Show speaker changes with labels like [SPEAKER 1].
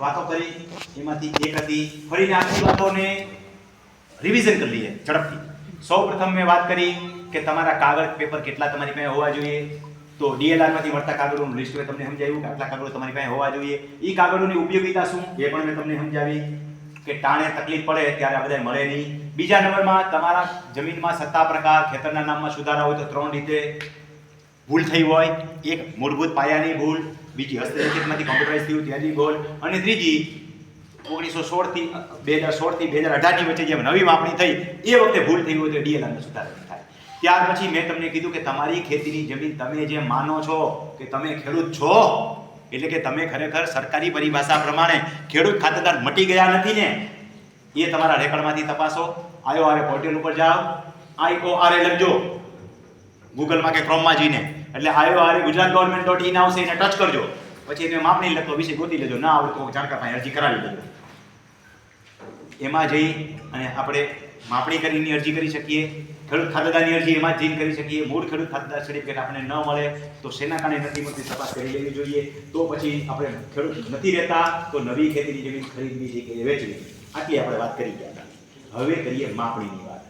[SPEAKER 1] વાતો કરી. એમાંથી એક હતી ફરીને આખી વાતોને રિવિઝન કરી લઈએ, ઝડપથી. સૌ પ્રથમ મેં વાત કરી કે તમારા કાગળ પેપર કેટલા તમારી પાસે હોવા જોઈએ. તો ડીએલઆરમાંથી માંથી મળતા કાગળોનું લિસ્ટ મેં તમને સમજાવ્યું કે આટલા કાગળો તમારી પાસે હોવા જોઈએ. એ કાગળોની ઉપયોગિતા શું? એ પણ મેં તમને સમજાવી કે ટાણે તકલીફ પડે ત્યારે આ બધાય મળે નહીં. બીજા નંબરમાં તમારા જમીનમાં સત્તા પ્રકાર, ખેતરના નામમાં સુધારા હોય તો ત્રણ રીતે. ભૂલ થઈ હોય, એક મૂળભૂત પાયાની ભૂલ, બીજી હસ્તલિખિતમાંથી કોમ્પ્યુટરાઇઝ થયું ત્યાંની ભૂલ, અને ત્રીજી ઓગણીસો સોળથી બે હજાર સોળથી બે હજાર અઢારની વચ્ચે જેમ નવી માપણી થઈ, એ વખતે ભૂલ થઈ હોય તો ડીએલઆરનો સુધારો થાય. ત્યાર પછી મેં તમને કીધું કે તમારી ખેતીની જમીન તમે જે માનો છો કે તમે ખેડૂત છો, એટલે કે તમે ખરેખર સરકારી પરિભાષા પ્રમાણે ખેડૂત ખાતેદાર મટી ગયા નથી ને, એ તમારા રેકર્ડમાંથી તપાસો. આયો આરે પોર્ટલ ઉપર જાઓ. આઈઓ આરે લખજો. ગૂગલમાં કે ક્રોમમાં જઈને. એટલે આયો આરે ગુજરાત ગવર્મેન્ટ ડોટ ઇન આવશે એને ટચ કરજો. પછી એને માપણી લખો, વિશે ગોતી લેજો. ના આવડતો જાણકાર પાસે અરજી કરાવી લેજો એમાં જઈ અને આપણે માપણી કરીને અરજી કરી શકીએ, ખેડૂત ખાતેદારની અરજી એમાં જઈને કરી શકીએ, મૂળ ખેડૂત ખાતેદાર સર્ટિફિકેટ આપણને ન મળે, તો શેના કારણે નથી મળતી તપાસ કરી લેવી જોઈએ. તો પછી આપણે ખેડૂત નથી રહેતા, તો નવી ખેતીની જમીન ખરીદવી છે કે વેચવી. આટલી આપણે વાત કરી ગયા હતા. હવે કરીએ માપણીની વાત.